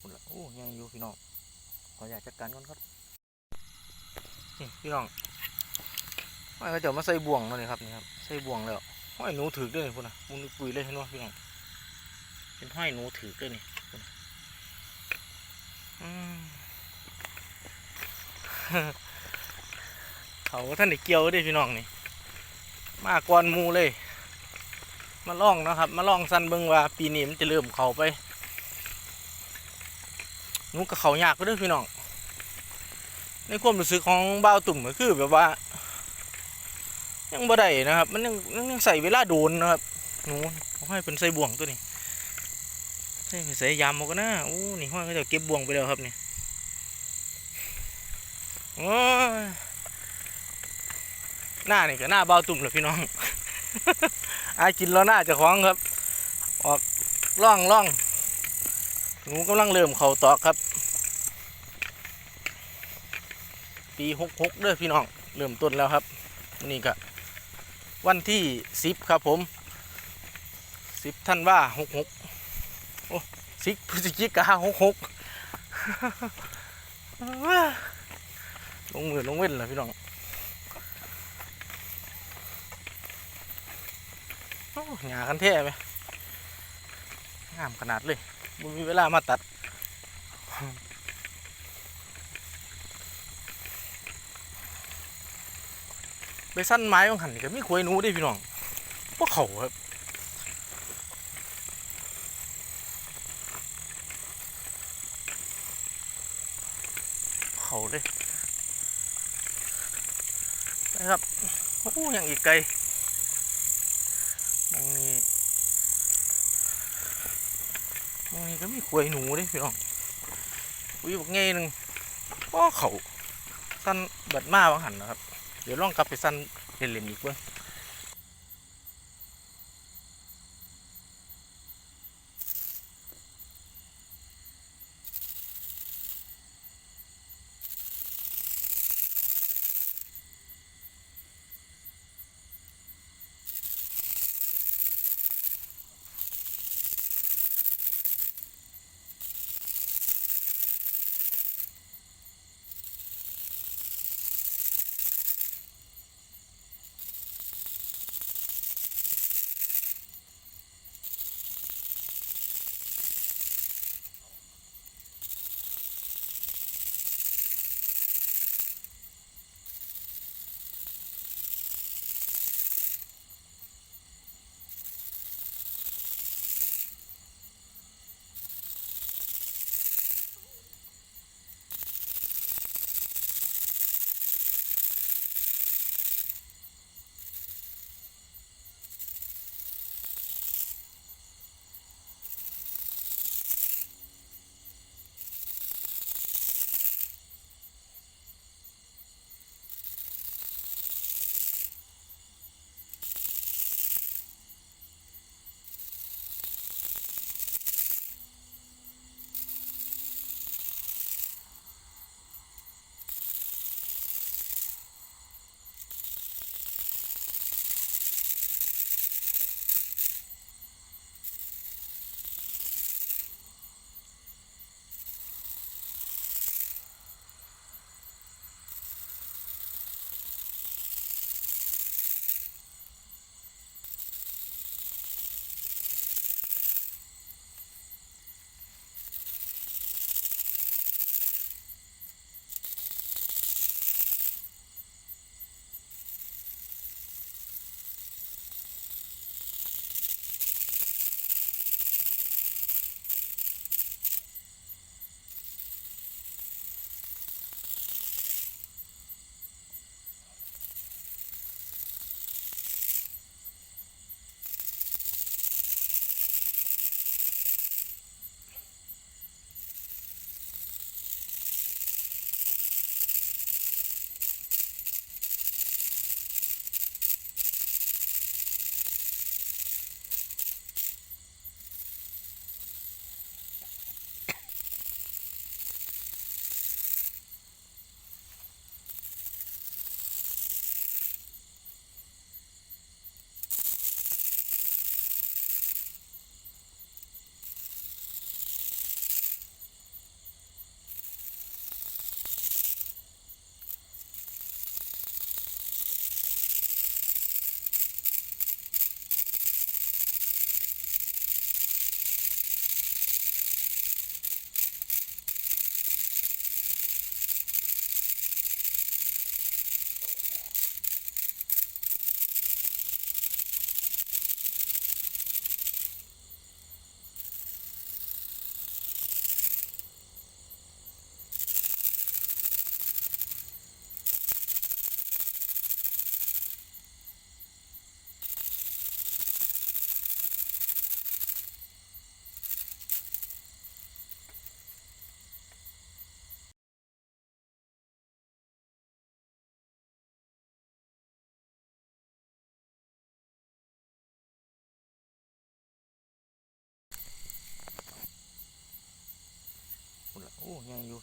พุ่นละโอ้ยังอยู่พี่น้องขออยากจัดการก่อนครับนี่พี่น้องห้อยเขาจะมาใส่บ่วงมาเลยครับนี่ครับใส่บ่วงแล้วห้อยหนูถือด้วยพุ่นนะมุนปุยเลยเห็นไหมพี่น้องเป็นห้อยหนูถือด้วยนี่พุ่นเขาท่านได้เกี่ยวด้พี่น้องนี่มาก่อนมูเลย มาล่องนะครับ มาล่องสันเบิงว่าปีนี้มันจะเริ่มเขาไป นูกับเขายากไปด้วยพี่น้อง ในความรู้สึกของบ่าวตุ่มก็คือแบบว่า ยังบ่ได้นะครับ มันยังยังใส่เวลาโดนนะครับหนูเขาให้เป็นใส่บ่วงตัวนี้ใส่ใส่ยามเอาก็นะโอ้นี่ห้อยเขาจะเก็บบ่วงไปแล้วครับนี่โอ้ยหน้านี่ก็หน้าเบาตุ่มเลยพี่น้องอากินแล้วหน้าจะคล้องครับ ออกล่องล่อง หนูกำลังเริ่มเข่าตอกครับ ปีหกหกเด้อพี่น้อง เริ่มต้นแล้วครับ นี่ก็วันที่สิบครับผมสิบท่านว่าหกหกโอ้สิบพฤศจิกาหกหกลงมือลงเว้นเลยพี่น้องโอ้หยากันแท้ไหมงามขนาดเลย บ่มีเวลามาตัด ไปสั้นไม้ของหันก็มีขวยหนูเด้พี่น้องพวกเขาครับเขาเลยนะครับโอ้ยังอีกไกลตรงนี้ นี้ก็มีขวยหนูด้พี่น้องอุ้ยบอกไงหนึ่งก็เขาสั้นบัดมาบางหันนะครับ เดี๋ยวลองกลับไปสั้นเล่นๆอีกเบ้าง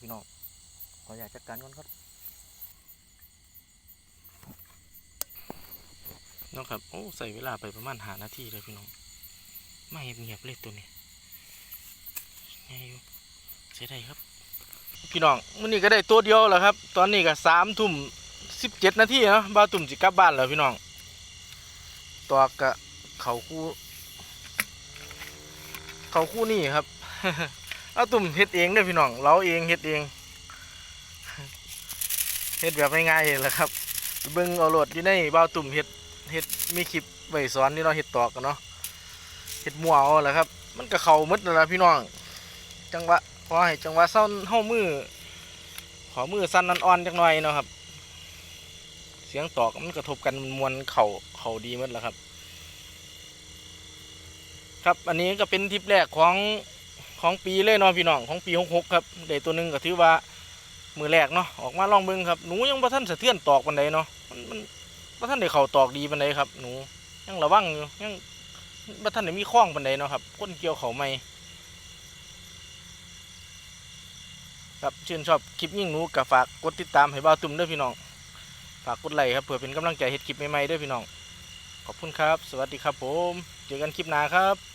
พี่น้องขออยากจัดการก่อนครับน้องครับ โอ้ ใส่เวลาไปประมาณหานาทีเลยพี่น้อง ไม่เงียบเลยตัวนี้ยังอยู่ใช้ได้ครับ พี่น้องมื้อนี้ก็ได้ตัวเดียวแล้วครับ ตอนนี้ก็สามทุ่มสิบเจ็ดนาทีเนาะบ้าวตุ่มสิกลับบ้านแล้วพี่น้องตอกกะเขาคู่ เขาคู่นี่ครับ เอาตุ่มเฮ็ดเองเด้อพี่น้องเราเองเฮ็ดเองเฮ็ดแบบง่ายๆแหละครับเบิ่งเอาโหลดอยู่ในบ้าตุ่มเฮ็ดเฮ็ดมีคลิปไว้สอนนี่เนาะเฮ็ดตอกกันเนาะเฮ็ดมั่วเอาแหละครับ มันก็เข้าหมดแล้วล่ะพี่น้อง จังหวะขอให้จังหวะเศร้าเฮามือขอมือสั้นอ่อนๆจักหน่อยเนาะครับ เสียงตอกมันกระทบกันมันมวนเข่าเข่าดีหมดแล้วครับ ครับอันนี้ก็เป็นทริปแรกของ ของปีเลยเนาะพี่น้องของปีหกหกครับได้ตัวหนึ่งก็ถือว่ามือแรกเนาะออกมาลองเบิ่งครับหนูยังบ่ทันสะเทือนตอกปันใดเนาะมันมันบ่ทันได้เข่าตอกดีปันใดครับ หนูยังระวังอยู่ยังบ่ทันได้มีข้องปันใดเนาะครับก้นเกี่ยวเขาไม่ครับชื่นชอบคลิปยิ่งหนูก็ฝากกดติดตามให้บ่าตุ่มด้วยพี่น้องฝากกดไลค์ครับเพื่อเป็นกำลังใจเฮ็ดคลิปใหม่ๆด้วยพี่น้องขอบคุณครับ สวัสดีครับผม เจอกันคลิปหน้าครับ